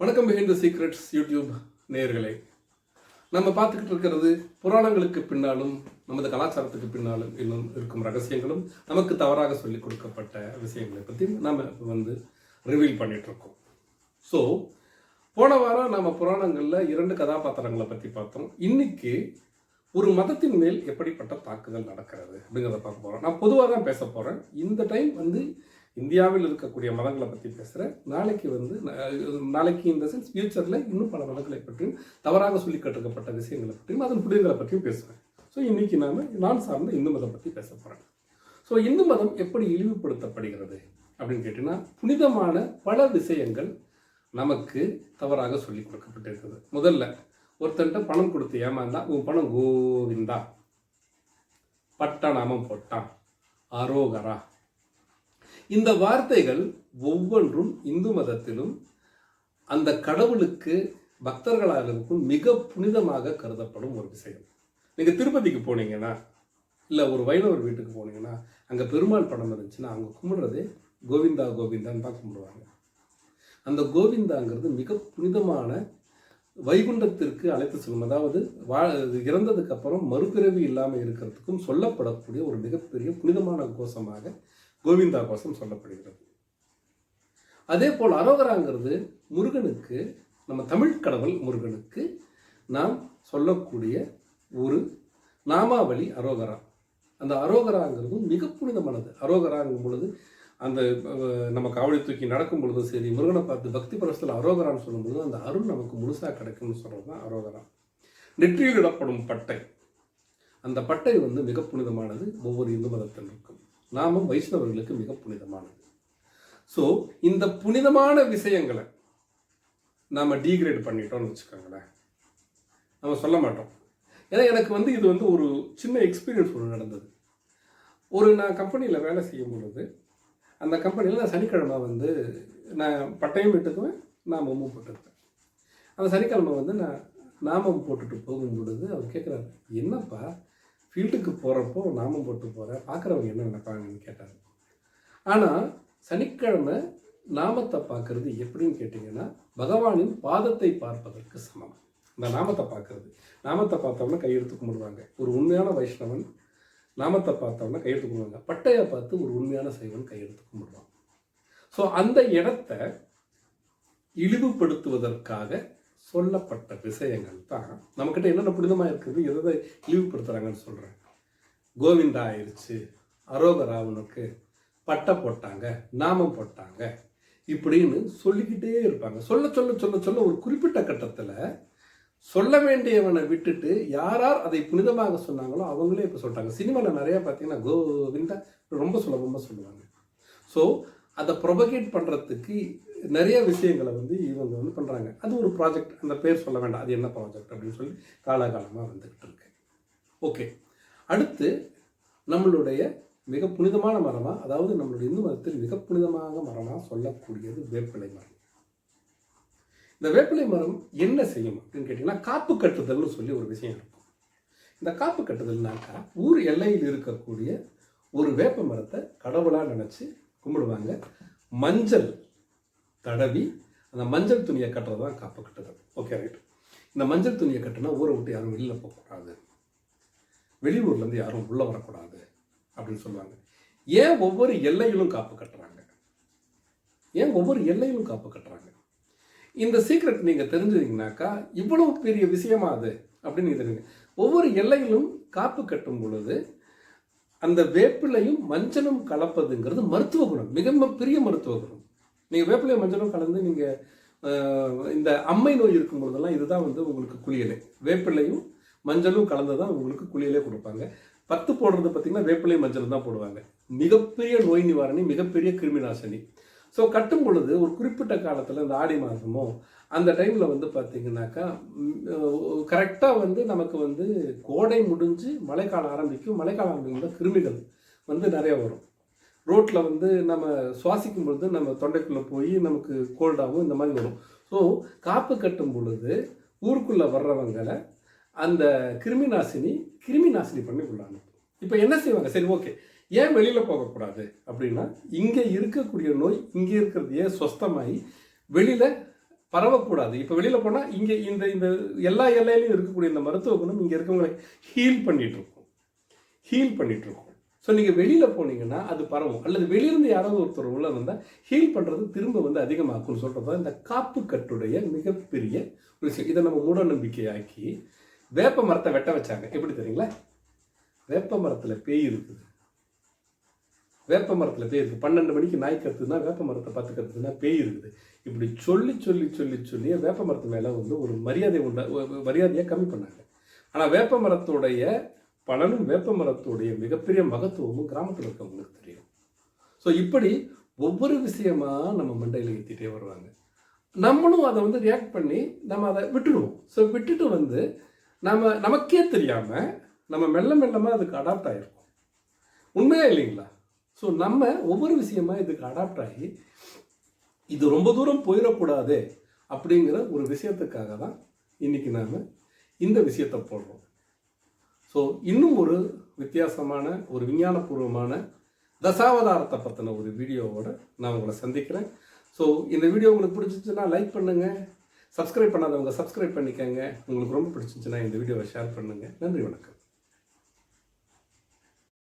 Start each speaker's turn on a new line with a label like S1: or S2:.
S1: வணக்கம் behind the secrets YouTube நேயர்களே. நம்ம பார்த்துக்கிட்டு இருக்கிறது புராணங்களுக்கு பின்னாலும் நமது கலாச்சாரத்துக்கு பின்னாலும் இன்னும் இருக்கும் ரகசியங்களும் நமக்கு தவறாக சொல்லிக் கொடுக்கப்பட்ட விஷயங்களை பற்றி நாம வந்து ரிவீல் பண்ணிட்டு இருக்கோம். ஸோ போன வாரம் நம்ம புராணங்களில் இரண்டு கதாபாத்திரங்களை பற்றி பார்த்தோம். இன்னைக்கு ஒரு மதத்தின் மேல் எப்படிப்பட்ட தாக்குதல் நடக்கிறது அப்படிங்கிறத பார்க்க போகிறோம் நான் பொதுவாக தான் பேச போகிறேன் இந்த டைம் வந்து இந்தியாவில் இருக்கக்கூடிய மதங்களை பற்றி பேசுகிறேன் நாளைக்கு வந்து நாளைக்கு இந்த சென்ஸ் ஃபியூச்சரில் இன்னும் பல மதங்களை பற்றியும் தவறாக சொல்லி கற்றுக்கப்பட்ட விஷயங்களை பற்றியும் அதன் புரிதலை பற்றியும் பேசுவேன். ஸோ இன்றைக்கி நாம் நான் சார்ந்த இந்து மதம் பற்றி பேச போகிறேன் ஸோ இந்து மதம் எப்படி இழிவுபடுத்தப்படுகிறது அப்படின்னு கேட்டிங்கன்னா புனிதமான பல விஷயங்கள் நமக்கு தவறாக சொல்லி கொடுக்கப்பட்டிருக்கிறது முதல்ல ஒருத்தன்ட்ட பணம் கொடுத்து ஏமாந்தா உன் பணம் கோவிந்தா. பட்ட நாமம் போட்டான் அரோகரா. இந்த வார்த்தைகள் ஒவ்வொன்றும் இந்து மதத்திலும் அந்த கடவுளுக்கு பக்தர்களாகவும் மிக புனிதமாக கருதப்படும் ஒரு விஷயம். நீங்கள் திருப்பதிக்கு போனீங்கன்னா இல்லை ஒரு வைணவர் வீட்டுக்கு போனீங்கன்னா அங்கே பெருமாள் படம் இருந்துச்சுன்னா அவங்க கும்பிடுறது கோவிந்தா கோவிந்தான்னு தான் கும்பிடுவாங்க. அந்த கோவிந்தாங்கிறது மிக புனிதமான வைகுண்டத்திற்கு அழைத்து செல்லும். அதாவது வா இறந்ததுக்கு அப்புறம் மறுபிறவி இல்லாமல் இருக்கிறதுக்கும் சொல்லப்படக்கூடிய ஒரு மிகப்பெரிய புனிதமான கோஷமாக கோவிந்தா கோஷம் சொல்லப்படுகிறது. அதே போல் அரோகராங்கிறது முருகனுக்கு நம்ம தமிழ் கடவுள் முருகனுக்கு நாம் சொல்லக்கூடிய ஒரு நாமாவளி அரோகரா. அந்த அரோகராங்கிறது மிக புனிதமானது. அரோகராங்கும் பொழுது அந்த நம்ம காவடி தூக்கி நடக்கும் பொழுதும் சரி முருகனை பார்த்து பக்தி பரவசத்தில் அரோகரான்னு சொல்லும்போது அந்த அருள் நமக்கு முழுசாக கிடைக்கும்னு சொல்கிறது தான் அரோகரா. நெற்றியில் இடப்படும் பட்டை. அந்த பட்டை வந்து மிக புனிதமானது. ஒவ்வொரு இந்து மதத்தினருக்கும். நாமும் வைஷ்ணவர்களுக்கு மிக புனிதமானது. ஸோ இந்த புனிதமான விஷயங்களை நாம் டீக்ரேட் பண்ணிட்டோம்னு வச்சுக்கோங்களேன். நம்ம சொல்ல மாட்டோம். ஏன்னா எனக்கு வந்து இது வந்து ஒரு சின்ன எக்ஸ்பீரியன்ஸ் ஒன்று நடந்தது. ஒரு நான் கம்பெனியில் வேலை செய்யும் பொழுது அந்த கம்பெனியில் நான் சனிக்கிழமை வந்து நான் பட்டயம் விட்டுக்குவேன் நாமமும் போட்டுக்குவேன். அந்த சனிக்கிழமை வந்து நான் நாமம் போட்டுட்டு போகும் பொழுது அவர் கேட்குறாரு என்னப்பா ஃபீல்டுக்கு போகிறப்போ நாமம் போட்டு போகிற பார்க்குறவங்க என்ன நினைப்பாங்கன்னு கேட்டார். ஆனால் சனிக்கிழமை நாமத்தை பார்க்கறது எப்படின்னு கேட்டிங்கன்னா பகவானின் பாதத்தை பார்ப்பதற்கு சமம். இந்த நாமத்தை பார்க்கறது நாமத்தை பார்த்தோம்னா கையெழுத்து கும்பிடுவாங்க. ஒரு உண்மையான வைஷ்ணவன் நாமத்தை பார்த்தோம்னா கையெழுத்து கும்பிடுவாங்க பட்டையை பார்த்து ஒரு உண்மையான சைவன் கையெழுத்து கும்பிடுவான். ஸோ அந்த இடத்த இழிவுபடுத்துவதற்காக சொல்லப்பட்ட விஷயங்கள் தான் நம்மக்கிட்ட என்னென்ன புனிதமாக இருக்குது எதை இழிவுபடுத்துகிறாங்கன்னு சொல்கிறேன் கோவிந்தா ஆயிடுச்சு அரோகரா உனக்கு பட்டை போட்டாங்க நாமம் போட்டாங்க இப்படின்னு சொல்லிக்கிட்டே இருப்பாங்க. சொல்ல சொல்ல சொல்ல சொல்ல ஒரு குறிப்பிட்ட கட்டத்தில் சொல்ல வேண்டியவனை விட்டுட்டு யார் யார் அதை புனிதமாக சொன்னாங்களோ அவங்களே இப்போ சொல்கிறாங்க சினிமாவில் நிறையா பார்த்தீங்கன்னா கோவிந்தா ரொம்ப சுலபமாக சொல்லுவாங்க. ஸோ அதை ப்ரொபகேட் பண்ணுறதுக்கு நிறைய விஷயங்களை வந்து இவங்க வந்து பண்ணுறாங்க அது ஒரு ப்ராஜெக்ட் அந்த பேர் சொல்ல வேண்டாம். அது என்ன ப்ராஜெக்ட் அப்படின்னு சொல்லி காலாகாலமாக வந்துக்கிட்டு இருக்கு. ஓகே அடுத்து நம்மளுடைய மிக புனிதமான மரமாக அதாவது நம்மளுடைய இந்து மதத்தில் மிக புனிதமான மரமாக சொல்லக்கூடியது வேப்பிலை மரம். இந்த வேப்பிலை மரம் என்ன செய்யும் அப்படின்னு கேட்டிங்கன்னா காப்பு கட்டுதல்னு சொல்லி ஒரு விஷயம் இருக்கும். இந்த காப்பு கட்டுதல்னாக்கா ஊர் எல்லையில் இருக்கக்கூடிய ஒரு வேப்ப மரத்தை கடவுளாக நினச்சி கும்பிடுவாங்க. மஞ்சள் தடவி அந்த மஞ்சள் துணியை கட்டுறது தான் காப்பு கட்டுதல். ஓகே ரைட் இந்த மஞ்சள் துணியை கட்டுனா ஊரை விட்டு யாரும் வெளியில் போகக்கூடாது. வெளியூர்லேருந்து யாரும் உள்ளே வரக்கூடாது அப்படின்னு சொல்லுவாங்க. ஏன் ஒவ்வொரு எல்லையிலும் காப்பு கட்டுறாங்க? ஏன் ஒவ்வொரு எல்லையிலும் காப்பு கட்டுறாங்க? இந்த சீக்ரெட் நீங்கள் தெரிஞ்சுக்கிங்கனாக்கா இவ்வளவு பெரிய விஷயமா அது? அப்படின்னு நீங்க தெரியுங்க ஒவ்வொரு எல்லையிலும் காப்பு கட்டும் பொழுது அந்த வேப்பிலையும் மஞ்சளும் கலப்பதுங்கிறது மருத்துவ குணம். மிக பெரிய மருத்துவ குணம். நீங்கள் வேப்பிலையும் மஞ்சளும் கலந்து நீங்கள் இந்த அம்மை நோய் இருக்கும் பொழுதெல்லாம் இதுதான் வந்து உங்களுக்கு குளியலை. வேப்பிலையும் மஞ்சளும் கலந்து தான் உங்களுக்கு குளியலே கொடுப்பாங்க. பத்து போடுறது பார்த்தீங்கன்னா வேப்பிலை மஞ்சள் தான் போடுவாங்க. மிகப்பெரிய நோய் நிவாரணி மிகப்பெரிய கிருமி நாசினி. ஸோ கட்டும் பொழுது ஒரு குறிப்பிட்ட காலத்தில் இந்த ஆடி மாதமோ அந்த டைமில் வந்து பார்த்திங்கனாக்கா கரெக்டாக வந்து நமக்கு வந்து கோடை முடிஞ்சு மழைக்காலம் ஆரம்பிக்கும். மழைக்காலம் ஆரம்பிக்கும் கிருமிகள் வந்து நிறைய வரும். ரோட்டில் வந்து நம்ம சுவாசிக்கும் பொழுது நம்ம தொண்டைக்குள்ளே போய் நமக்கு கோல்டாகவும் இந்த மாதிரி வரும். ஸோ காப்பு கட்டும் பொழுது ஊருக்குள்ளே வர்றவங்களை அந்த கிருமி நாசினி கிருமி நாசினி பண்ணி கொள்ளாங்க. இப்போ என்ன செய்வாங்க? சரி ஓகே ஏன் வெளியில் போகக்கூடாது அப்படின்னா இங்கே இருக்கக்கூடிய நோய் இங்கே இருக்கிறது ஏன் சொஸ்தமாகி வெளியில் பரவக்கூடாது. இப்போ வெளியில் போனால் இங்கே இந்த இந்த எல்லா எல்லையிலையும் இருக்கக்கூடிய இந்த மருத்துவ குணம் இங்கே இருக்கவங்களை ஹீல் பண்ணிகிட்ருக்கும் இருக்கும் ஹீல் பண்ணிகிட்ருக்கும் ஸோ நீங்கள் வெளியில் போனீங்கன்னா அது பரவும். அல்லது வெளியிருந்து யாராவது ஒருத்தர் உள்ளே வந்தால் ஹீல் பண்ணுறது திரும்ப வந்து அதிகமாக்கும்னு சொல்கிறது தான் இந்த காப்பு கட்டுடைய மிகப்பெரிய ஒரு விஷயம். இதை நம்ம மூட நம்பிக்கையாக்கி வேப்ப மரத்தை வெட்ட வச்சாங்க. எப்படி தெரியுங்களா? வேப்ப மரத்தில் பேய் இருக்குது. வேப்ப மரத்தில் பேய் இருக்குது பன்னெண்டு மணிக்கு நாய் கத்துதுன்னா வேப்ப மரத்தை பார்த்து கத்துதுன்னா பேய் இருக்குது இப்படி சொல்லி சொல்லி சொல்லி சொல்லி வேப்ப மரத்து மேலே வந்து ஒரு மரியாதை உண்டா மரியாதையை கம்மி பண்ணாங்க. ஆனால் வேப்ப மரத்துடைய பலனும் வேப்ப மரத்துடைய மிகப்பெரிய மகத்துவமும் கிராமத்தில் இருக்கவங்களுக்கு தெரியும். ஸோ இப்படி ஒவ்வொரு விஷயமா நம்ம மண்டையில் ஏற்றிட்டே வருவாங்க. நம்மளும் அதை வந்து ரியாக்ட் பண்ணி நம்ம அதை விட்டுடுவோம் ஸோ விட்டுட்டு வந்து நம்ம நமக்கே தெரியாமல் நம்ம மெல்ல மெல்லமாக அதுக்கு அடாப்ட் ஆகிருக்கோம் உண்மையா இல்லைங்களா? ஸோ நம்ம ஒவ்வொரு விஷயமா இதுக்கு அடாப்ட் ஆகி இது ரொம்ப தூரம் போயிடக்கூடாது அப்படிங்கிற ஒரு விஷயத்துக்காக தான் இன்றைக்கி நாம் இந்த விஷயத்தை போடுறோம். ஸோ இன்னும் ஒரு வித்தியாசமான ஒரு விஞ்ஞானபூர்வமான தசாவதாரத்தை பற்றின ஒரு வீடியோவோட நான் உங்களை சந்திக்கிறேன். ஸோ இந்த வீடியோ உங்களுக்கு பிடிச்சிச்சுன்னா லைக் பண்ணுங்கள் சப்ஸ்கிரைப் பண்ணாதவங்க சப்ஸ்கிரைப் பண்ணிக்கங்க. உங்களுக்கு ரொம்ப பிடிச்சிச்சுன்னா இந்த வீடியோவை ஷேர் பண்ணுங்கள் நன்றி வணக்கம்.